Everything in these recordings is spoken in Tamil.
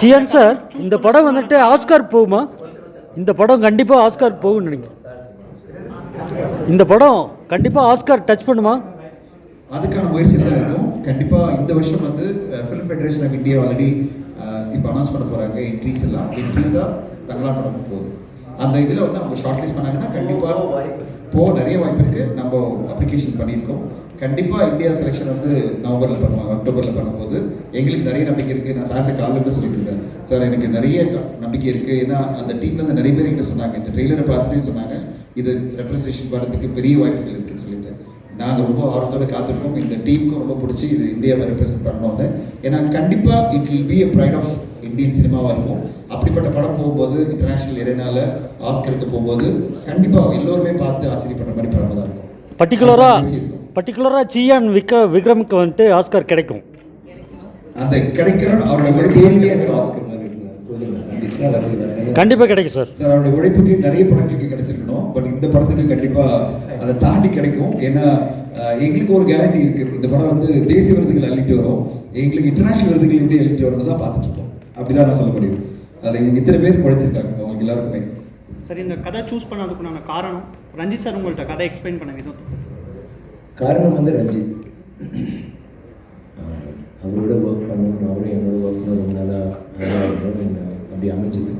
சியான் சார் இந்த படம் வந்துட்டு ஆஸ்கார் போகுமா? இந்த படம் கண்டிப்பாக ஆஸ்கார் போகும்னு நினைக்கிறேன். இந்த படம் கண்டிப்பாக ஆஸ்கார் டச் பண்ணுமா? அதுக்கான முயற்சி தான் இருக்கும். கண்டிப்பாக இந்த வருஷம் வந்து film federation of India already இப்போ அனௌன்ஸ் பண்ண போகிறாங்க என்ட்ரிஸ் எல்லாம். என்ட்ரிஸாக தங்கலாம் படம் போகுது. அந்த இதில் வந்து அவங்க ஷார்ட் லிஸ்ட் பண்ணாங்கன்னா கண்டிப்பாக போக நிறைய வாய்ப்பு இருக்குது நம்ம அப்ளிகேஷன் பண்ணியிருக்கோம். கண்டிப்பாக இந்தியா செலெக்ஷன் வந்து நவம்பரில் பண்ணுவாங்க அக்டோபரில் பண்ணும்போது. எங்களுக்கு நிறைய நம்பிக்கை இருக்குது நான் சார்ட்ட காலையில் சொல்லிட்டு இருந்தேன். சார் எனக்கு நிறைய நம்பிக்கை இருக்குது ஏன்னா அந்த டீம்ல இருந்து நிறைய பேர் எங்கிட்ட சொன்னாங்க. இந்த ட்ரெய்லரை பார்த்துட்டே சொன்னாங்க. இது ரெப்ரஸன்டேஷன் வரதுக்கு பெரிய வாய்ப்புகள் இருக்குன்னு சொல்லிட்டு. நாங்கள் ரொம்ப ஆர்வத்தோட காத்திருக்கோம். இந்த டீமுக்கும் ரொம்ப பிடிச்சி இது இந்தியாவை ரெப்ரசென்ட் பண்ணோன்னு ஏன்னா கண்டிப்பாக it will be a pride of Indian சினிமாவாக இருக்கும். அப்படிப்பட்ட படம் போகும்போது இன்டர்நேஷனல் இறைனால ஆஸ்கருக்கு போகும்போது கண்டிப்பாக எல்லோருமே பார்த்து ஆச்சரியப்படுற மாதிரி படமாக தான் இருக்கும். பர்டிகுலராக. பர்டிகுலராக சியான் விக்க விக்ரமுக்கு வந்துட்டு ஆஸ்கார் கிடைக்கும். அந்த கிடைக்கணும் அவரோட உழைப்பு ஆஸ்கர். கண்டிப்பாக கிடைக்கும் சார். சார் அவருடைய உழைப்புக்கு நிறைய படங்களுக்கு கிடைச்சிருக்கணும். பட் இந்த படத்துக்கு கண்டிப்பா அதை தாண்டி கிடைக்கும். ஏன்னா எங்களுக்கு ஒரு கேரண்டி இருக்கு. இந்த படம் வந்து தேசிய விருதுகள் அள்ளிட்டு வரும். எங்களுக்கு இன்டர்நேஷனல் விருதுகள் எப்படி அள்ளிட்டு வரும்னு தான் பார்த்துட்டு இருக்கோம். அப்படிதான் நான் சொல்ல முடியும் அதில் இவங்க இத்தனை பேர் உழைச்சிருக்காங்க அவங்களுக்கு எல்லாருக்குமே. சரி இந்த கதை சூஸ் பண்ணதுக்குண்டான காரணம்? ரஞ்சித் சார் உங்கள்கிட்ட கதை எக்ஸ்பிளைன் பண்ண விதத்தை பத்தி. காரணம் வந்து ரஞ்சித் அவரோட ஒர்க் பண்ணணும் அவரும் என்னோட ஒர்க் பண்ண ரொம்ப நல்லா அப்படி அமைஞ்சது.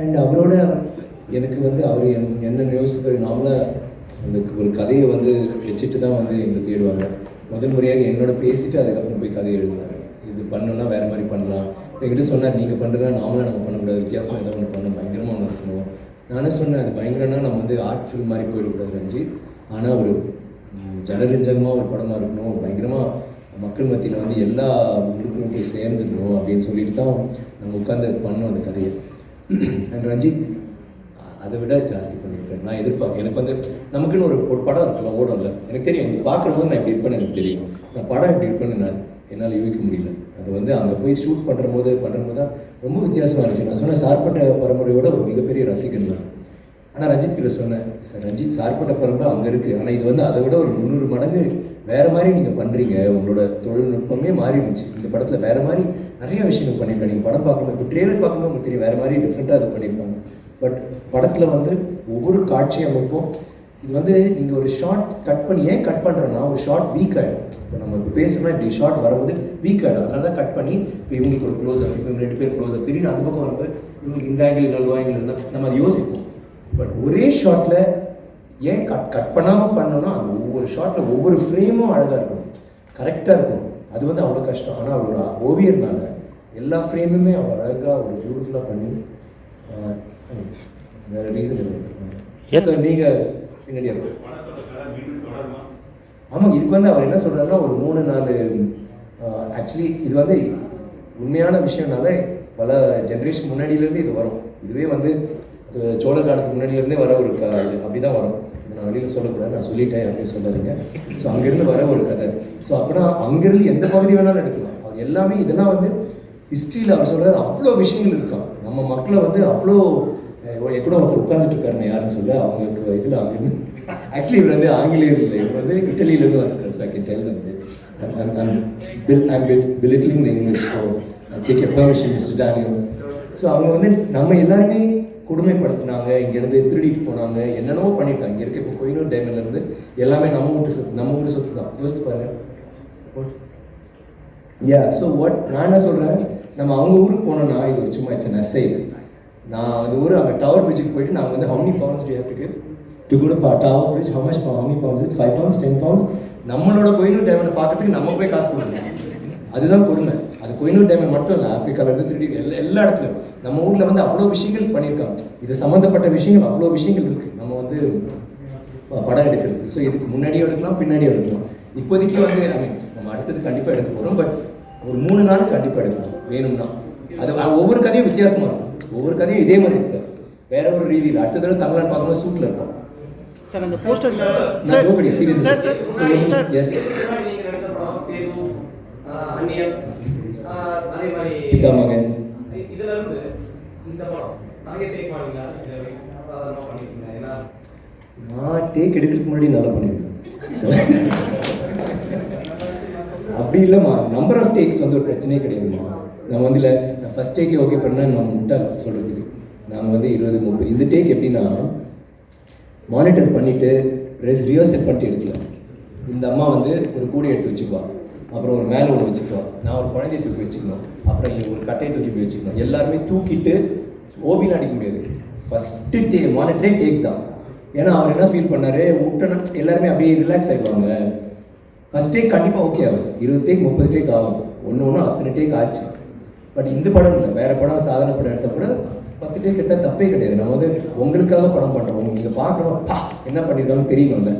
அண்ட் அவரோட எனக்கு வந்து அவர் என் என்ன யோசிப்பார் நார்மலாக அந்த ஒரு கதையை வந்து வச்சுட்டு தான் வந்து எங்களை தேடுவாங்க. முதல் முறையாக என்னோட பேசிட்டு அதுக்கப்புறம் போய் கதையை எழுதினார் இது பண்ணணும்னா வேறு மாதிரி பண்ணலாம். என்கிட்ட சொன்னார் நீங்கள் பண்ணுறதா நாமளாக நம்ம பண்ணக்கூடாது வித்தியாசமாக ஏதாவது ஒன்று பண்ணணும். பயங்கரமாக ஒன்று இருக்கணும் நானே சொன்னேன் அது பயங்கரம்னா நம்ம வந்து ஆர்ட் ஃபில்ம் மாதிரி போயிடக்கூடாது ரஞ்சித். ஆனால் ஒரு ஜனரஞ்சகமாக ஒரு படமாக இருக்கணும். பயங்கரமாக மக்கள் மத்தியில் வந்து எல்லா குழுக்களும் போய் சேர்ந்துடணும் அப்படின்னு சொல்லிட்டு தான் நம்ம உட்காந்து பண்ணோம் அந்த கதையை. அண்ட் ரஞ்சித் அதை விட ஜாஸ்தி பண்ணியிருக்கேன். நான் எதிர்பார்க்க எனக்கு வந்து நமக்குன்னு ஒரு ஒரு படம் இருக்கலாம் ஓடும்ல. எனக்கு தெரியும் இது பார்க்குற போது நான் இப்படி இருப்பேன்னு எனக்கு தெரியும். நான் படம் இப்படி இருப்பேன்னு நான் என்னால் யூகிக்க முடியல. அது வந்து அங்கே போய் ஷூட் பண்ணுற போது பண்ணும்போது தான் ரொம்ப வித்தியாசமாக இருந்துச்சு. நான் சொன்னேன் சார்பட்ட பரம்பரையோட ஒரு மிகப்பெரிய ரசிகன் தான் ஆனால் ரஞ்சித் கிட்ட சொன்னேன் சார் ரஞ்சித் சார்பட்ட பரம்பரை அங்கே இருக்குது ஆனால் இது வந்து அதை விட ஒரு முந்நூறு மடங்கு வேறு மாதிரி நீங்கள் பண்ணுறீங்க உங்களோட தொழில்நுட்பமே மாறிடுச்சு. இந்த படத்தில் வேறு மாதிரி நிறைய விஷயங்கள் பண்ணியிருக்காங்க. நீங்கள் படம் பார்க்கணும் இப்போ ட்ரெய்லர் பார்க்கும்போது உங்களுக்கு தெரியும் வேறு மாதிரி டிஃப்ரெண்ட்டாக அதை பண்ணியிருப்பாங்க. பட் படத்தில் வந்து ஒவ்வொரு காட்சி அமைப்பும் இது வந்து நீங்கள் ஒரு ஷார்ட் கட் பண்ணி ஏன் கட் பண்ணுறேன்னா ஒரு ஷார்ட் வீக் ஆகிடும் இப்போ நம்ம இப்போ பேசுகிறோம்னா இப்படி ஷார்ட் வரும்போது வீக் ஆகிடும் அதனால தான் கட் பண்ணி இப்போ இவங்களுக்கு ஒரு க்ளோஸ் அப் இப்போ ரெண்டு பேர் க்ளோஸ் அப் திடீர்னு அந்த பக்கம் வரும்போது இவங்களுக்கு இந்த ஆங்கிள் நல்ல ஆங்கிள் இருந்தால் நம்ம அதை யோசிப்போம். பட் ஒரே ஷாட்டில் ஏன் கட் கட் பண்ணாமல் பண்ணணும்னா அந்த ஒவ்வொரு ஷாட்டில் ஒவ்வொரு ஃப்ரேமும் அழகாக இருக்கும். கரெக்டாக இருக்கும். அது வந்து அவ்வளோ கஷ்டம். ஆனால் அவரோட ஓவியர்னால எல்லா ஃப்ரேமுமே அவர் அழகாக ஒரு பியூட்டிஃபுல்லாக பண்ணி வேற ரீசன் இல்லை. சார் நீங்கள் பின்னாடி ஆமாம் இதுக்கு வந்து அவர் என்ன சொல்கிறாருன்னா ஒரு மூணு நாலு ஆக்சுவலி இது வந்து உண்மையான விஷயம்னால பல ஜென்ரேஷன் முன்னாடியிலேருந்து இது வரும். இதுவே வந்து சோழர் காலத்துக்கு முன்னாடியிலேருந்தே வர ஒரு க அப்படி தான் வரும். நான் வெளியில் சொல்லக்கூடாது நான் சொல்லிட்டேன் யார்ட்டையும் சொல்லாதீங்க. ஸோ அங்கேருந்து வர ஒரு கதை. ஸோ அப்படின்னா அங்கேருந்து எந்த பகுதி வேணாலும் எடுக்கலாம் அவர் எல்லாமே இதெல்லாம் வந்து ஹிஸ்ட்ரியில் அவர் சொல்கிறது அவ்வளோ விஷயங்கள் இருக்கான் நம்ம மக்களை வந்து அவ்வளோ அஹ், கூட ஒருத்தர் உட்காந்துட்டு இருக்காருன்னு யாருன்னு சொல்ல. அவங்களுக்கு இதில் அங்கேருந்து ஆக்சுவலி இவர் வந்து ஆங்கிலேயர் இல்லை. இவர் வந்து இட்டலியிலேருந்து வந்திருக்கார் ஸோ ஐ கேன் டெல் வந்து I'm splitting English so take a permission mister Daniel so அவங்க வந்து நம்ம எல்லாருமே கொடுமைப்படுத்தினாங்க இங்கேருந்து திருடிட்டு போனாங்க என்னென்னமோ பண்ணியிருக்காங்க இங்கே இருக்க இப்போ கோயிலூர் டேமில் இருந்து எல்லாமே நம்ம வீட்டு சொத்து நம்ம வீட்டு சொத்து தான். யோசித்து பாருங்க. யா ஸோ வாட் நான் என்ன சொல்கிறேன் நம்ம அவங்க ஊருக்கு போனோம்னா இது ஒரு சும்மா இட்ஸ் நெசை நான் அது ஊர் அங்கே டவர் பிரிட்ஜுக்கு போயிட்டு நாங்கள் வந்து how many pounds do to கூட go to pa- tower bridge how much how many நம்மளோட கோயிலூர் டேமை பார்க்கறதுக்கு நம்ம போய் காசு கொடுங்க. அதுதான் கொடுமை. அது கோயிலூர் டேமை மட்டும் இல்லை ஆஃப்ரிக்காவிலேருந்து திருடி எல்லா எல்லா இடத்துலையும். நம்ம ஊரில் வந்து அவ்வளோ விஷயங்கள் பண்ணியிருக்காங்க. இது சம்மந்தப்பட்ட விஷயங்கள் அவ்வளோ விஷயங்கள் இருக்குது நம்ம வந்து படம் எடுக்கிறது. ஸோ இதுக்கு முன்னாடியும் எடுக்கலாம் பின்னாடியும் எடுக்கலாம். இப்போதைக்கு வந்து ஐ மீன் நம்ம அடுத்தது கண்டிப்பாக எடுக்க போகிறோம் பட் ஒரு மூணு நாள் கண்டிப்பாக எடுக்கணும் வேணும்னா. அது ஒவ்வொரு கதையும் வித்தியாசமாக இருக்கும். ஒவ்வொரு கதையும் இதே மாதிரி இருக்குது வேற ஒரு ரீதியில். அடுத்த தடவை தமிழ்நாடு பார்க்கும்போது சூட்டில் இருப்போம். சார் அந்த போஸ்டர்ல serious sir sir sir yes நீங்க எடுத்த படம் சேது ஆஹ் அந்நியன் ஆஹ் அதே மாதிரி பிதா மகன் இதுல இருந்து இந்த படம் நாங்க டேக் பண்ணுவீங்களா சாதாரணமா டேக் எடுக்கிறதுக்கு முன்னாடி நல்லா பண்ணிருக்கேன். அப்படி இல்லைம்மா. நம்பர் ஆஃப் டேக்ஸ் வந்து ஒரு பிரச்சனையே கிடையாதும்மா. நம்ம வந்து இல்லை ஃபஸ்ட் டேக்கே ஓகே பண்ணேன் நான் முட்டாள் சொல்கிறதுக்கு நாங்கள் வந்து இருபது முப்பது. இந்த டேக் எப்படின்னா மானிட்டர் பண்ணிவிட்டு ரெஸ் ரியோசெட் பண்ணிட்டு எடுக்கலாம் இந்த அம்மா வந்து ஒரு கூடை எடுத்து வச்சுக்குவா. அப்புறம் ஒரு மேலே ஒன்று வச்சுக்குவா. நான் ஒரு குழந்தைய தூக்கி வச்சுக்கணும். அப்புறம் இங்கே ஒரு கட்டையை தூக்கி போய் வச்சுக்கணும். எல்லாருமே தூக்கிட்டு ஓபியில் அடிக்க முடியாது. ஃபஸ்ட்டு டே மானிட்டரே டேக் தான். ஏன்னா அவர் என்ன ஃபீல் பண்ணார்? விட்டனா எல்லாருமே அப்படியே ரிலாக்ஸ் ஆகிடுவாங்க ஃபஸ்ட் டேக் கண்டிப்பாக ஓகே ஆகும். இருபது டேக் முப்பது டேக் ஆகும். ஒன்று ஒன்று அத்தனை டேக் ஆச்சு. பட் இந்த படம் இல்லை. வேறு படம் சாதாரண படம் எடுத்த கூட பத்து டேக் எடுத்தால் தப்பே கிடையாது. நம்ம வந்து உங்களுக்காக படம் பண்ணுறோம் நீங்கள் பார்க்கணும். பா! என்ன பண்ணியிருக்காங்கன்னு தெரியணும்ல.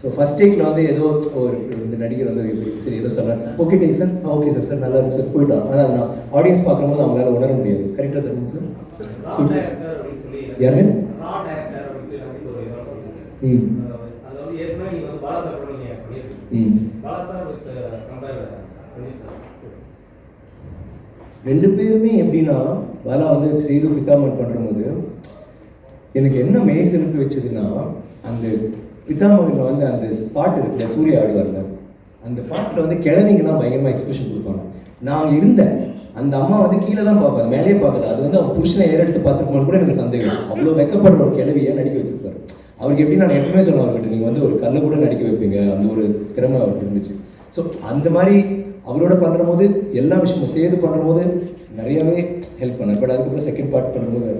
ஸோ ஃபஸ்ட் டேக்கில் வந்து ஏதோ ஒரு இந்த நடிகர் வந்து சரி ஏதோ சொல்கிறேன் okay take sir okay sir sir நல்லா இருக்கு சார் போயிட்டோம் ஆனால் அதை நான் ஆடியன்ஸ் பார்க்கும்போது அவங்களால உணர முடியாது. கரெக்டாக தருங்க சார் யாரு? ம். சார் ரெண்டு பேருமே எப்படின்னா அதெல்லாம் வந்து செய்து பித்தாமன் பண்ணும்போது எனக்கு என்ன மெய்சிலுக்கு வச்சதுன்னா அந்த பித்தாமகனில் வந்து அந்த பாட்டு இருக்குல்ல சூரிய ஆடுவார்ல அந்த பாட்டில் வந்து கிழவிங்க தான் பயங்கரமாக எக்ஸ்பிரஷன் கொடுப்பாங்க. நான் இருந்தேன். அந்த அம்மா வந்து கீழே தான் பார்ப்பாது மேலே பார்க்காது. அது வந்து அவன் புருஷனை ஏறெடுத்து பார்த்துருக்கோம் கூட எனக்கு சந்தேகம். அவ்வளோ வெக்கப்படுற ஒரு கிழவியை நடிக்க வச்சிருப்பாரு அவருக்கு எப்படி நான் எப்பவுமே சொன்னேன் அவர்கிட்ட நீங்கள் வந்து ஒரு கல்லை கூட நடிக்க வைப்பீங்க. அந்த ஒரு திறமை அவருக்கு இருந்துச்சு. ஸோ அந்த மாதிரி அவரோட பண்ணும்போது எல்லா விஷயமும் சேர்ந்து பண்ணும்போது நிறையவே ஹெல்ப் பண்ணேன் பட் அதுக்கப்புறம் செகண்ட் பார்ட் பண்ணும்போது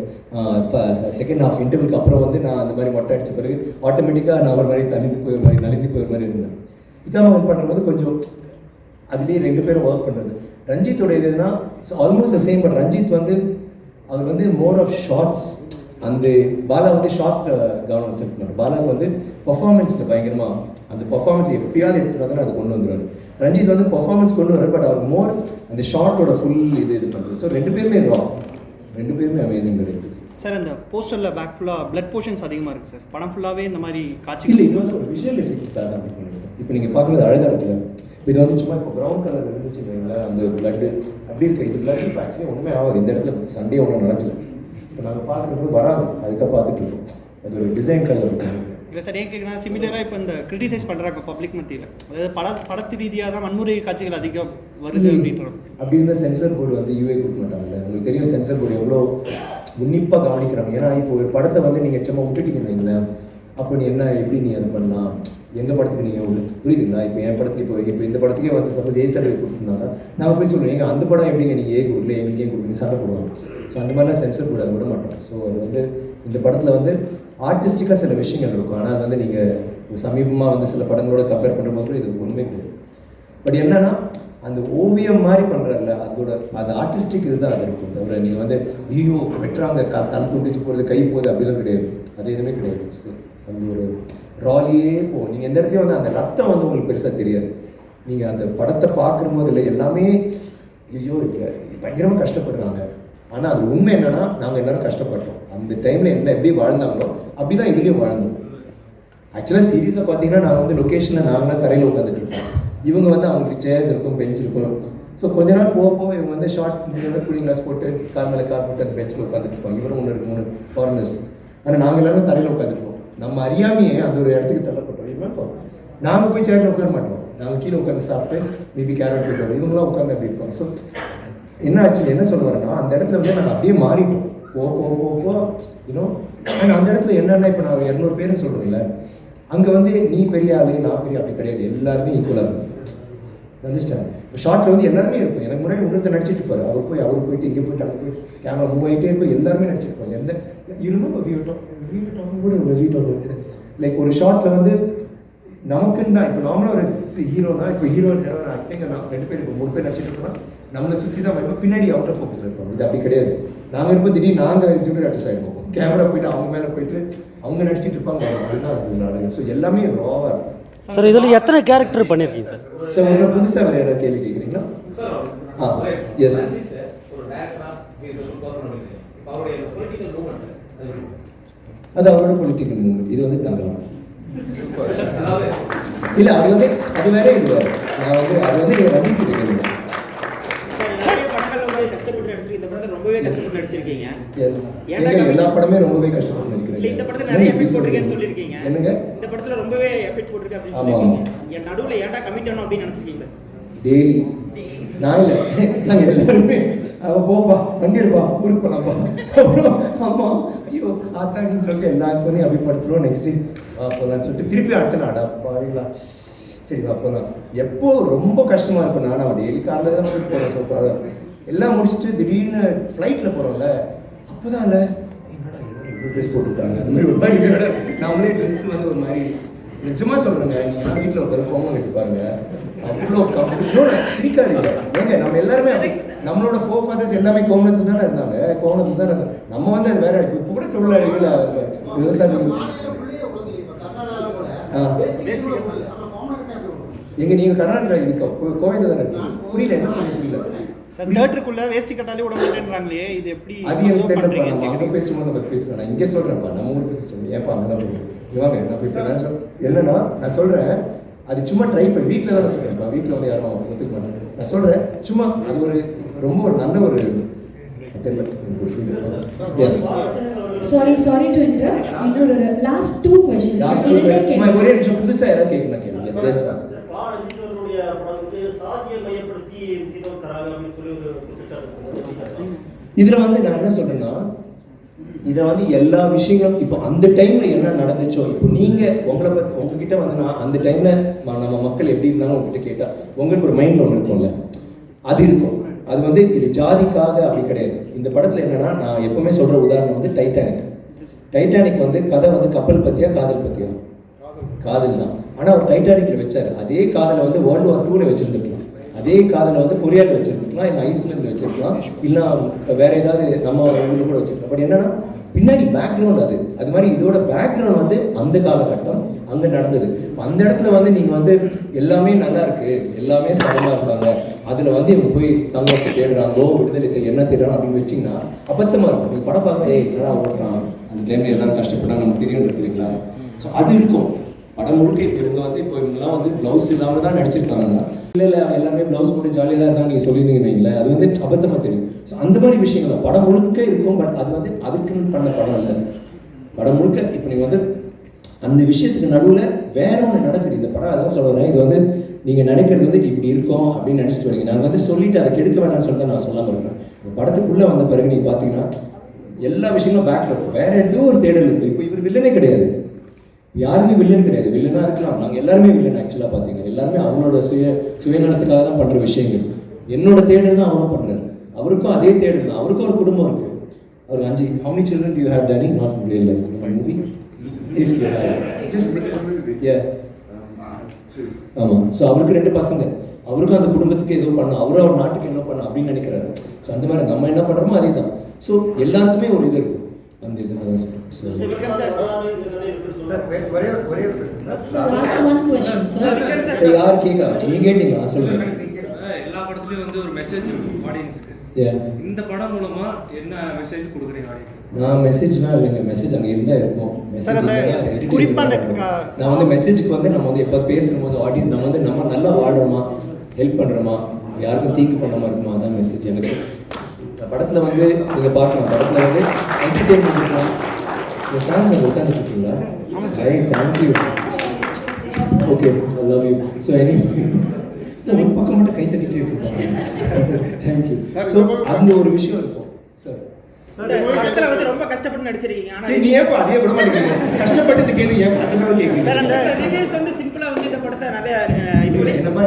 செகண்ட் ஹாஃப் இன்டர்வியூக்கு அப்புறம் வந்து நான் அந்த மாதிரி மொட்டை அடிச்ச பிறகு ஆட்டோமேட்டிக்காக நான் ஒரு மாதிரி தனிந்து போய் மாதிரி நலிந்து போய் மாதிரி இருந்தேன். பிதாமகன் பண்ணும்போது கொஞ்சம் அதுலேயே ரெண்டு பேரும் ஒர்க் பண்ணுறது ரஞ்சித்தோட இதுனா ஆல்மோஸ்ட் சேம் பட் ரஞ்சித் வந்து அவர் வந்து மோர் ஆஃப் ஷார்ட்ஸ் அந்த பாலா வந்து ஷார்ட்ஸில் கவனம் செலுத்தினார். பாலாவுக்கு வந்து பர்ஃபார்மன்ஸில் பயங்கரமாக அந்த பர்ஃபார்மன்ஸ் எப்படியாவது எடுத்துகிட்டு வந்தாலும் அதை கொண்டு வந்துருவார். ரஞ்சித் வந்து பர்ஃபார்மன்ஸ் கொண்டு வரார் பட் அவர் மோர் அந்த ஷார்ட்டோட ஃபுல் இது இது பண்ணுறது ஸோ ரெண்டு பேருமே ரா ரெண்டு பேருமே அமேசிங் ரெண்டு சார் இந்த போஸ்டரில் பேக் ஃபுல்லாக பிளட் போர்ஷன்ஸ் அதிகமாக இருக்குது சார் படம் ஃபுல்லாகவே இந்த மாதிரி இல்லை காட்சிகள் இது வந்து ஒரு விஷுவல் எஃபெக்டாக தான் இப்போ நீங்கள் பார்க்குறது அழகாக இருக்குல்ல? இது வந்து சும்மா இப்போ ப்ரௌன் கலர் இருந்துச்சு வைங்களேன் அந்த பிளட்டு அப்படி இருக்கு. இது பிளட் ஆக்சுவலி ஒன்றுமே ஆகாது. இந்த இடத்துல சண்டே ஒன்றும் நடக்கல. இப்போ நாங்கள் பார்க்குறது வராது. அதுக்காக பார்த்துட்டு இருக்கோம் அது ஒரு டிசைன் கலர் இருக்கும் இல்லை சார் ஏன் கேட்குறேன் சிமிலராக இப்போ இந்த கிரிட்டிசைஸ் பண்ணுறாங்க பப்ளிக் மத்தியில். அதாவது பட படத்து ரீதியாக தான் வன்முறை காட்சிகள் அதிகம் வருது அப்படின்ற அப்படி இருந்தால் சென்சர் போர்டு வந்து யூஏ கொடுக்க மாட்டாங்கல்ல. உங்களுக்கு தெரியும் சென்சர் போர்டு எவ்வளோ உன்னிப்பாக கவனிக்கிறாங்க. ஏன்னா இப்போ ஒரு படத்தை வந்து நீங்கள் சும்மா விட்டுட்டீங்கன்னு வைங்களேன். அப்போ நீ என்ன எப்படி நீ அது பண்ணலாம்? எங்கள் படத்துக்கு நீங்கள் ஒன்று புரியுதுங்களா? இப்போ என் படத்துக்கு இப்போ இப்போ இந்த படத்துக்கே வந்து சப்போஸ் ஏ சர்வே கொடுத்துருந்தாங்க நாங்கள் போய் சொல்லுவோம். எங்க அந்த படம் எப்படிங்க நீங்கள் ஏ கொடுக்கல எங்களுக்கு ஏன் கொடுக்குறீங்க சண்டை போடுவாங்க. ஸோ அந்த மாதிரிலாம் சென்சர் போர்டு விட மாட்டோம். ஸோ அது வந்து இந்த படத்தில் வந்து ஆர்டிஸ்டிக்காக சில விஷயங்கள் இருக்கும். ஆனால் அது வந்து நீங்கள் சமீபமாக வந்து சில படங்களோட கம்பேர் பண்ணும்போது இது ஒன்றுமே கிடையாது. பட் என்னன்னா அந்த ஓவியம் மாதிரி பண்றதுல அதோட அந்த ஆர்டிஸ்டிக் இதுதான் அது இருக்கும். தவிர நீங்கள் வந்து ஐயோ வெட்டுறாங்க க தலை துண்டிச்சு போகிறது கை போகுது அப்படிலாம் கிடையாது. அது எதுவுமே கிடையாது. அந்த ஒரு ராலியே போகும் நீங்கள் எந்த இடத்துலையும் வந்து அந்த ரத்தம் வந்து உங்களுக்கு பெருசாக தெரியாது. நீங்கள் அந்த படத்தை பார்க்கும்போது இல்லை எல்லாமே ஐயோ இல்லை பயங்கரமாக கஷ்டப்படுறாங்க. ஆனால் அது உண்மை என்னன்னா நாங்கள் எல்லாரும் கஷ்டப்பட்டோம். அந்த டைமில் என்ன எப்படி வாழ்ந்தாங்களோ அப்படி தான் இதுலேயும் வாழ்ந்தோம். ஆக்சுவலாக சீரியஸாக பார்த்தீங்கன்னா நான் வந்து லொக்கேஷனில் நாங்களாம் தரையில் உட்காந்துட்டு இருப்போம் இவங்க வந்து அவங்களுக்கு சேர்ஸ் இருக்கும் பெஞ்ச் இருக்கும். ஸோ கொஞ்ச நாள் போக போக இவங்க வந்து ஷார்ட் கூலிங் கிளாஸ் போட்டு கார் மேலே கார் போட்டு அந்த பெஞ்சில் உட்காந்துட்டு இருப்பாங்க. இவரும் ஒன்று மூணு ஃபாரினர்ஸ் ஆனால் நாங்கள் எல்லாரும் தரையில் உட்காந்துருப்போம் நம்ம அறியாமையே அந்த ஒரு இடத்துக்கு தள்ளப்பட்டோம். இவங்க நாங்கள் போய் சேரில் உட்கார மாட்டோம். நாங்கள் கீழே உட்காந்து சாப்பிட்டு மேபி கேரட் போட்டோம் இவங்களாம் உட்காந்து அப்படி இருப்போம் ஸோ என்ன ஆச்சு என்ன சொல்ல வரேன்னா அந்த இடத்துல வந்து நாங்கள் அப்படியே மாறிட்டோம். போ போ போ போ. இன்னும் ஆனால் அந்த இடத்துல என்னென்ன இப்போ நான் இரநூறு பேர்னு சொல்கிறேன்ல அங்கே வந்து நீ பெரிய ஆளு நான் பெரிய அப்படி கிடையாது. எல்லாருமே ஈக்குவலாக இருக்கும் அண்டர்ஸ்டாண்ட் ஷார்ட்டில் வந்து எல்லாருமே இருக்கும் எனக்கு முன்னாடி ஒருத்தர் நடிச்சிட்டு போகிறார் அவர் போய் அவர் போயிட்டு இங்கே போயிட்டு அங்கே போய் கேமரா மூவ் ஆகிட்டே இருக்கும் எல்லாருமே நடிச்சிருப்பாங்க எந்த இருந்தும் வீட்டம் கூட ஒரு வீட்டம் லைக் ஒரு ஷார்ட்டில் வந்து நமக்குன்னு தான். இப்போ நார்மலாக ஒரு ஹீரோனா இப்போ ஹீரோ ஆக்டிங் நான் ரெண்டு பேர் இப்போ மூணு பேர் நடிச்சிட்டு இருக்கோம்னா நம்மளை சுற்றி தான் வருவோம் பின்னாடி அவுட் ஆஃப் ஃபோக்கஸில் இருப்பாங்க. இது அப்படி கிடையாது. நாங்கள் இருப்போம் திடீர்னு நாங்கள் ஜூனியர் ஆர்டிஸ்ட் ஆகிடுவோம் கேமரா போயிட்டு அவங்க மேலே போயிட்டு அவங்க நடிச்சிட்டு இருப்பாங்க. அதுதான் அது நாடகம். ஸோ எல்லாமே ராவாக இருக்கும். சார் இதில் எத்தனை கேரக்டர் பண்ணியிருக்கீங்க சார் சார் உங்களை புதுசாக வேறு ஏதாவது கேள்வி கேட்குறீங்களா ஆ, மூவ்மெண்ட் அது அவரோட பொலிட்டிக்கல் மூவ்மெண்ட் இது வந்து தங்கலாம். இல்ல அது வந்து அது வேற இல்லை. நான் வந்து அது வந்து ரஜினி கிட்ட கேளுங்க நிறைய படங்கள் வந்து கஷ்டப்பட்டு நடிச்சிருக்கீங்க ஏன்டா எல்லா படமே ரொம்பவே கஷ்டப்பட்டு நடிக்கிறேன் இல்ல இந்த படத்துல நிறைய எஃபெக்ட் போட்டிருக்கேன்னு சொல்லியிருக்கீங்க. என்னங்க? இந்த படத்துல ரொம்பவே எஃபெக்ட் போட்டிருக்கேன் அப்படின்னு ஆமா. சொல்லியிருக்கீங்க. என் நடுவுல ஏன்டா கமிட் ஆகணும் அப்படின்னு நினைச்சிருக்கீங்களா டெய்லி நான் இல்லை. நாங்கள் எல்லாருமே அவ போப்பா வண்டி எடுப்பா ஊருக்கு போலாம்ப்பா. அப்புறம் அம்மா ஐயோ ஆத்தாடின்னு சொல்லிட்டு எல்லா பண்ணி அப்படி படுத்துருவோம் நெக்ஸ்ட் போகலான்னு சொல்லிட்டு திருப்பி அடுத்த நாடா பாருங்களா சரி வா போகலாம் எப்போ ரொம்ப கஷ்டமா இருக்கும் நானும் டெய்லி காலையில் தான் போகிறேன் ஸோ எல்லாம் முடிச்சுட்டு திடீர்னு ஃப்ளைட்டில் போகிறோம்ல அப்போதான் இல்லை என்னடா இவ்வளோ ட்ரெஸ் போட்டுருக்காங்க. அந்த மாதிரி ஒரு மாதிரி நம்மளே ட்ரெஸ் வந்து ஒரு மாதிரி நிஜமா சொல்றேங்க நீங்க வீட்டில் ஒரு கோமம் கட்டி அவ்வளோ கம்ஃபர்டபுள் சிரிக்காதீங்க. ஏங்க நம்ம எல்லாருமே அப்படி- நம்மளோட ஃபோர் ஃபாதர்ஸ் எல்லாமே கோமணத்துல தானே இருந்தாங்க. கோமணத்துல தானே இருந்தாங்க. நம்ம வந்து அது வேற இப்போ இப்போ கூட தொழிலாளிகள் அஹ், விவசாயிகள் எங்க நீங்க கர்நாடகா இருக்க கோவில தானே புரியல என்ன சொல்ல புரியல சார் தேட்டருக்குள்ள வேஷ்டி கட்டாலே விட மாட்டேன்றாங்களே இது எப்படி அது எனக்கு தெரியலப்பா பண்றீங்கன்னு நம்ம அங்கே கேக்குறீங்க. பேசும்போது நம்ம பேசுகிறேன் நான் இங்கே சொல்கிறேன்ப்பா நம்ம ஊர் பேசுகிறோம் ஏன்ப்பா அங்கே தான் இவாங்க நான் போய் நான் சொல் என்னன்னா நான் சொல்கிறேன் அது சும்மா ட்ரை பண்ணி வீட்டில் தானே சொல்கிறேன்ப்பா வீட்டில் வந்து யாரும் ஒத்துக்க மாட்டாங்க. நான் சொல்கிறேன் சும்மா அது ஒரு ரொம்ப ஒரு நல்ல ஒரு தெரியல. சாரி சாரி டு இன்டரப்ட் இன்னொரு லாஸ்ட் டூ கொஸ்டின் ஒரே நிமிஷம் புதுசா யாராவது கேட்கணும் கேளுங்க இதில் வந்து நான் என்ன சொல்றேன்னா இதை வந்து எல்லா விஷயங்களும் இப்போ அந்த டைம்ல என்ன நடந்துச்சோ இப்போ நீங்க உங்களை பத்தி உங்ககிட்ட வந்து நான் அந்த டைம்ல நம்ம மக்கள் எப்படி இருந்தாலும் உங்ககிட்ட கேட்டா உங்களுக்கு ஒரு மைண்ட் ஒன்று இருக்கும்ல. அது இருக்கும். அது வந்து இது ஜாதிக்காக அப்படி கிடையாது. இந்த படத்துல என்னன்னா நான் எப்பவுமே சொல்ற உதாரணம் வந்து டைட்டானிக் டைட்டானிக் வந்து கதை வந்து கப்பல் பத்தியா காதல் பத்தியா? காதல் தான். ஆனா அவர் டைட்டானிக்ல வச்சாரு. அதே காதலை வந்து வேர்ல்டு வார் டூல வச்சிருந்துருக்கலாம். அதே காதலை வந்து கொரியாவில் வச்சிருக்கலாம் இல்லை ஐஸ்லாண்ட்ல வச்சிருக்கலாம் இல்லை வேற ஏதாவது நம்ம ஊரில் கூட வச்சிருக்கலாம். பட் என்னன்னா பின்னாடி பேக்ரவுண்ட் அது. அது மாதிரி இதோட பேக்ரவுண்ட் வந்து அந்த காலகட்டம் அங்கே நடந்தது. அந்த இடத்துல வந்து நீங்கள் வந்து எல்லாமே நல்லா இருக்கு எல்லாமே சமமா இருக்காங்க. அதில் வந்து இவங்க போய் தங்கத்தை தேடுறாங்களோ விடுதலை என்ன தேடுறாங்க அப்படின்னு வச்சிங்கன்னா அபத்தமாக இருக்கும். நீங்கள் படம் பார்த்து ஏய் என்னடா ஓட்டுறான்? அந்த டைம்ல எல்லாரும் கஷ்டப்பட்டாங்க நமக்கு தெரியும் இருக்குங்களா ஸோ அது இருக்கும். படம் முழுக்க இப்போ இவங்க வந்து இப்போ இவங்கெல்லாம் வந்து ப்ளவுஸ் இல்லாமல் தான் நடிச்சிருக்காங்க. இல்லை இல்லை அவன் எல்லாமே ப்ளவுஸ் போட்டு ஜாலியாக தான் இருந்தாங்க நீங்கள் சொல்லியிருந்தீங்க அது வந்து அபத்தமாக தெரியும். ஸோ அந்த மாதிரி விஷயங்கள் படம் முழுக்க இருக்கும் பட் அது வந்து அதுக்குன்னு பண்ண படம் இல்லை. படம் முழுக்க இப்போ நீங்கள் வந்து அந்த விஷயத்துக்கு நடுவில் வேற ஒன்று நடக்குது. இந்த படம் அதான் சொல்கிறேன் இது வந்து நீங்கள் நினைக்கிறது வந்து இப்படி இருக்கும் அப்படின்னு நினச்சிட்டு வரீங்க. நான் வந்து சொல்லிட்டு அதை கெடுக்க வேணாம்னு சொல்லிட்டு நான் சொல்லாமல் இருக்கேன் படத்துக்குள்ளே வந்த பிறகு நீங்கள் பார்த்தீங்கன்னா எல்லா விஷயங்களும் பேக்கில் இருக்கும். வேற ஏதோ ஒரு தேடல் இருக்கும். இப்போ இவர் வில்லனே கிடையாது. யாருமே வில்லன் கிடையாது. வில்லனா இருக்கலாம். நாங்க எல்லாருமே வில்லன் ஆக்சுவலா பாத்தீங்க எல்லாருமே அவனோட சுய சுயநலத்துக்காக தான் பண்ற விஷயங்கள். என்னோட தேடல் தான் அவனும் பண்றாரு. அவருக்கும் அதே தேடல் தான். அவருக்கும் ஒரு குடும்பம் இருக்கு. அவருக்கு அஞ்சு how many children do you have Danny? Not in real life in my movie if you have. Just yeah. ஆமா. ஸோ அவருக்கு ரெண்டு பசங்க. அவருக்கும் அந்த குடும்பத்துக்கு ஏதோ பண்ண அவரும் அவர் நாட்டுக்கு என்ன பண்ண அப்படின்னு நினைக்கிறாரு. ஸோ அந்த மாதிரி நம்ம என்ன பண்றோமோ அதே தான் ஸோ எல்லாருக்குமே ஒரு இது இருக்கும் இது யார் கேட்கா நீங்க கேட்டீங்களா? சொல்லுங்க. எல்லா படத்துலயும் வந்து ஒரு மெசேஜ் இருக்கும் ஆடியன்ஸ்க்கு. இந்த படம் மூலமா என்ன மெசேஜ் கொடுக்குறீங்க ஆடியன்ஸ் நான் மெசேஜ்லாம் இல்லைங்க. மெசேஜ் அங்கே இருந்தால் இருக்கும். க- நான் வந்து மெசேஜுக்கு வந்து நம்ம வந்து எப்போ பேசும்போது ஆடியன்ஸ் நம்ம வந்து நம்ம நல்லா வாழ்றோமா ஹெல்ப் பண்ணுறோமா யாருக்கும் தீங்கு பண்ணாமல் இருக்குமா? அதான் மெசேஜ் எனக்கு. படத்தில் வந்து நீங்கள் பார்க்கலாம். படத்தில் வந்து என்டர்டெயின்மெண்ட் இருக்கலாம் உங்கள் ஃபேன்ஸ் அங்கே உட்காந்துட்டு இருக்கீங்களா? I thank you okay I love you so any ஒரு பக்கம் மட்டும் கை தட்டிட்டு இருக்கு தேங்க்யூ ஸோ அந்த ஒரு விஷயம் இருக்கும். சார். படத்துல வந்து ரொம்ப கஷ்டப்பட்டு நடிச்சிருக்கீங்க. ஆனா நீ ஏன் அதே விட கஷ்டப்பட்டு கேள்வி ஏன் கட்டணம் கேட்குறீங்க சார், அந்த- ரிவ்யூஸ் வந்து சிம்பிளா வந்து இந்த படத்தை நிறைய அஹ், இது ரொம்ப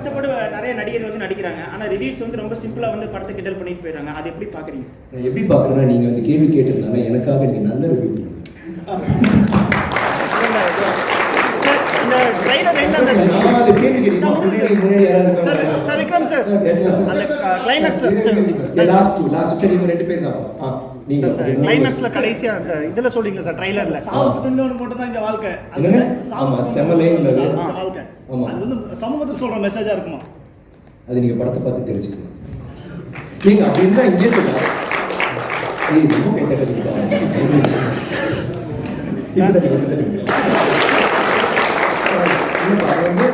கஷ்டப்பட்டு நிறைய நடிகர் வந்து நடிக்கிறாங்க. ஆனா ரிவ்யூஸ் வந்து ரொம்ப சிம்பிளா வந்து படத்தை கிண்டல் பண்ணிட்டு போயிடுறாங்க. அது எப்படி பாக்குறீங்க? நான் எப்படி பார்க்குறேன்னா நீங்கள் வந்து கேள்வி கேட்டதுனால எனக்காக நீங்கள் நல்ல ரிவ்யூ சார் இந்த ட்ரைலர் என்ன அது முன்னாடி யாராவது சார் சார் விக்ரம் சார் அந்த கிளைமேக்ஸ்ல சார் லாஸ்ட் லாஸ்ட் சரி இவங்க ரெண்டு பேர் தான். ஆ நீங்கள் கிளைமேக்ஸ்ல கடைசியா அந்த இதுல சார் ட்ரைலர்ல சாவுக்கு துணிந்தவனு மட்டும் தான் இங்க வாழ்க்கை. என்னங்க? ஆமா செம லைன் அது வாழ்க்கை. ஆமா. அது வந்து சமூகத்துக்கு சொல்ற மெசேஜா இருக்குமா? அது நீங்கள் படத்தை பார்த்து தெரிஞ்சுக்கணும் நீங்க இங்கே ஏய் ரொம்ப அது வந்து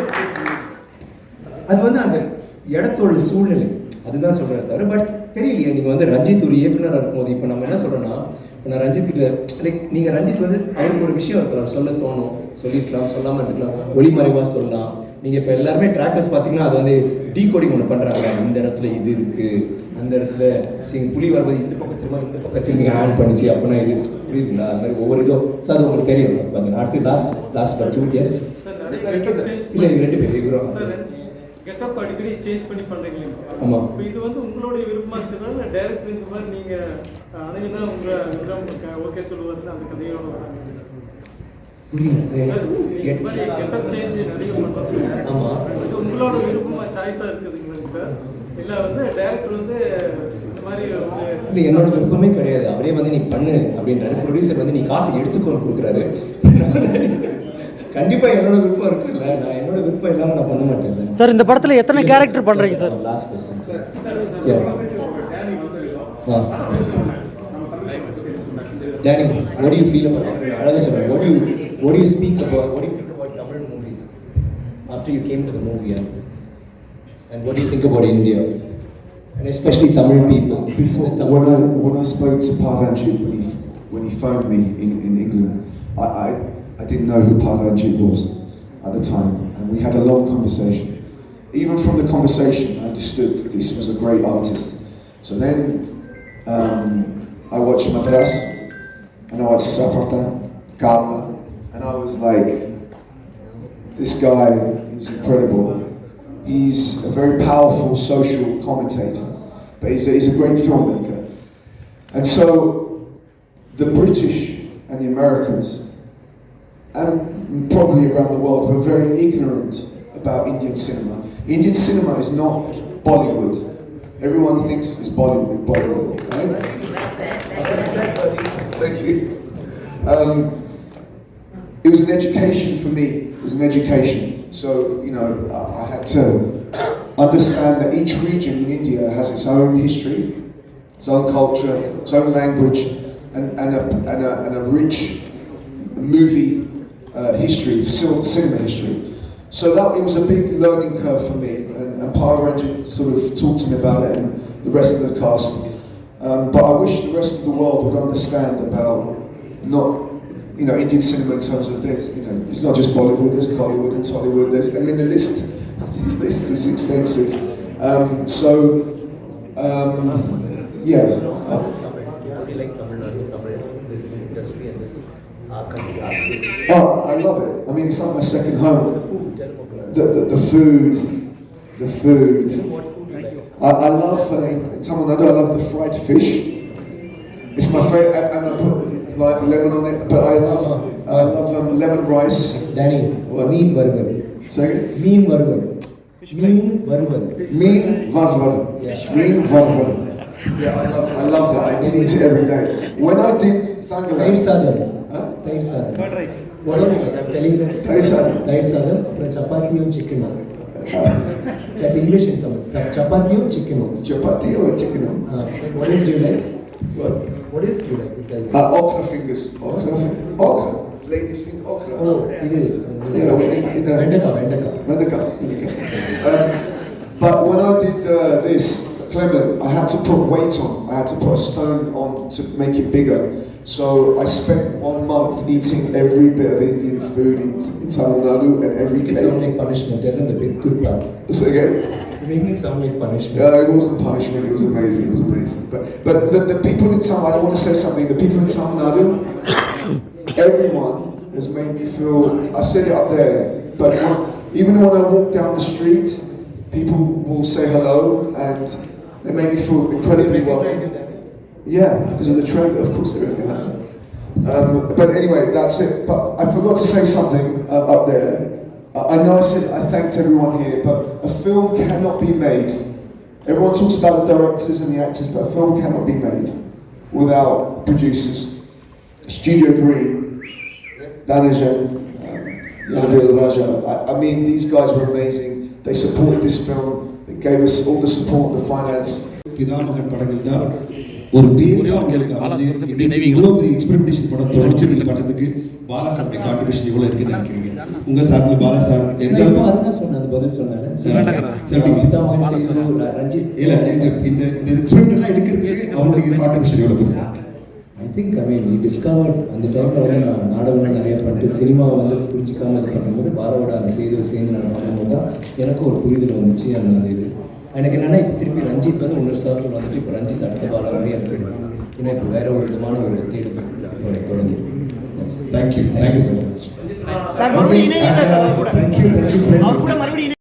அது வந்து அந்த இடத்தோட சூழ்நிலை. அதுதான் சொல்றேன் தவிர பட் தெரியலையே நீங்க வந்து ரஞ்சித் ஒரு இயக்குனராக இருக்கும்போது இப்போ நம்ம என்ன சொல்றோம்னா இப்போ நான் ரஞ்சித் கிட்ட லைக் நீங்கள் ரஞ்சித் வந்து அவருக்கு ஒரு விஷயம் இருக்கலாம் சொல்ல தோணும் சொல்லிருக்கலாம் சொல்லாமல் இருக்கலாம் ஒளிமறைவாக சொல்லலாம். நீங்கள் இப்போ எல்லாருமே ட்ராக்கர்ஸ் பார்த்தீங்கன்னா அது வந்து டீ கோடிங் ஒன்று பண்ணுறாங்க இந்த இடத்துல இது இருக்குது அந்த இடத்துல சிங் புலி வரும்போது இந்த பக்கத்துமா இந்த பக்கத்துக்கு நீங்கள் ஆட் பண்ணிச்சு அப்படின்னா இது புரியுதுங்களா? அது மாதிரி ஒவ்வொரு இதுவும் ஸோ அது உங்களுக்கு தெரியும். பார்த்தீங்கன்னா அடுத்து last last but two years இல்லை ரெண்டு பேர் இவரும் கெட்டப் அடிக்கடி சேஞ்ச் பண்ணி பண்றீங்க சார். ஆமா. இப்போ இது வந்து உங்களுடைய விருப்பமா இருக்குதா? இல்லை இந்த மாதிரி நீங்க அன்னைக்கு தான் உங்க விக்ரம் ஓகே சொல்லுவாரு அந்த கதையோட வராங்க? உங்களோட விருப்பமா சாய்ஸா இருக்குதுங்களா சார்? இல்ல வந்து டைரக்டர் வந்து இல்லை என்னோட விருப்பமே கிடையாது. அவரே வந்து நீ பண்ணு அப்படின்றாரு. ப்ரொடியூசர் வந்து நீ காசு எடுத்துக்கோ கொடுக்குறாரு. கண்டிப்பா என்னோட விருப்பம் இருக்குல்ல நான் என்னோட விருப்பம் இல்லாம நான் பண்ண மாட்டேன் சார் இந்த படத்தில் எத்தனை கேரக்டர் பண்ணுறீங்க sir last question sir Danny, what do you feel about அழகா சொல்றேன் what do you what do you speak about what do you think about Tamil movies after you came to the movie and, and what do you think about India and especially Tamil people Before, The Tamil- when I when I spoke to Parvanjit when he when he phoned me in, in England, I, I I didn't know who Parvanjit was at the time, and we had a long conversation. Even from the conversation, I understood that this was a great artist. So then um, I watched Madras, and I watched Sapata, Kala, and I was like, this guy is incredible. He's a very powerful social commentator, but he's a, he's a great filmmaker. And so the British and the Americans, and probably around the world, were very ignorant about Indian cinema. Indian cinema is not Bollywood. Everyone thinks it's Bollywood, Bollywood, right? Thank you. Um, it was an education for me. It was an education. So, you know, I I had to understand that each region in India has its own history, its own culture, its own language, and, and, a, and, a, and a rich movie uh, history, cinema history. So that it was a big learning curve for me, and, and Pararanjit sort of talked to me about it, and the rest of the cast. Um, but I wish the rest of the world would understand about not, you know, Indian cinema in terms of this. You know, it's not just Bollywood. There's Hollywood and Tollywood. There's, I mean, the list, the list is extensive. Um, so, um, yeah. How do you like Tamil Nadu, Tamil, this industry and this our country asking? Oh, I love it. I mean, it's like my second home. The, the, the food, the food. I, I love, uh, Tamanado, I love the fried fish. It's my favorite, and I put like lemon on it, but I love, I love um, lemon rice. Danny, what? mean vargal. Second? Mean burger. Mean burger. Mean burger. Mean burger. Yeah, I love, I love that. I can eat it every day. When I did Thangalai. தயிர் சாதம் கர்ட் ரைஸ் உடம்பு I'm telling you that. தயிர் சாதம். தயிர் சாதம் அப்புறம் சப்பாத்தியும் சிக்கனும் That's English in Tamil. சப்பாத்தியும் சிக்கனும் chapati or chicken? Uh, what else do you like? What? What else do you like? You tell me. Uh, okra fingers. Okra. fin- Okra. Ladies finger okra. Oh, இது Yeah, in- in the- வெண்டைக்காய் வெண்டைக்காய் Medica, medica. Um, but when I did uh, this, Clement, I had to put weight on. I had to put a stone on to make it bigger. So I spent one month eating every bit of Indian food in, in Tamil Nadu and every It sounds day. like punishment. Tell them the big good parts. So again, make it sound like punishment. yeah, it wasn't punishment. It was amazing. It was amazing. But but the, the people in Tamil, I don't want to say something. The people in Tamil Nadu, everyone has made me feel. I said it up there, but when, even when I walk down the street, people will say hello and they make me feel incredibly welcome. Yeah, because of the trade, of course, they recognize it. Um, but anyway, that's it. But I forgot to say something uh, up there. I I know I said I thanked everyone here, but a film cannot be made. Everyone talks about the directors and the actors, but a film cannot be made without producers. Studio Green, Danajan, Yadil Raja. I, I mean, these guys were amazing. They supported this film. They gave us all the support, and the finance. ஒரு பேஸ் அவங்களுக்கு அமைஞ்சு இன்னைக்கு இவ்வளோ பெரிய எக்ஸ்பெரிமெண்டேஷன் படம் தொடர்ச்சி நீங்க பண்ணதுக்கு பாலா சாருடைய கான்ட்ரிபியூஷன் இவ்வளோ இருக்குன்னு நினைக்கிறீங்க? உங்க சார்பில் பாலா சார் எந்த சொன்னேன் அந்த பதில் ரஞ்சித் இல்ல இந்த இந்த இந்த எக்ஸ்பெரிமெண்ட் எல்லாம் எடுக்கிறதுக்கு அவங்களுடைய கான்ட்ரிபியூஷன் எவ்வளோ பெருசா? I think I mean discover அந்த டைமில் வந்து நான் நாடகம்லாம் நிறைய பண்ணிட்டு சினிமாவை வந்து புரிஞ்சிக்காம இது பண்ணும்போது பாலாவோட அந்த செய்தியை சேர்ந்து நான் பண்ணும்போது தான் எனக்கும் ஒரு புரிதல் வந்துச்சு அந்த இது. எனக்கு என்னன்னா இப்போ திருப்பி ரஞ்சித் வந்து இன்னொரு சாப்பிட்டு வந்துட்டு இப்போ ரஞ்சித் அடுத்த பாலா மாதிரி எனக்கு ஏன்னா இப்போ வேற ஒரு விதமான ஒரு தேடு இப்போ எனக்கு தொடங்கியிருக்கு thank you thank you so much sir மறுபடியும் இணையல சார் அவர் கூட. Thank you thank you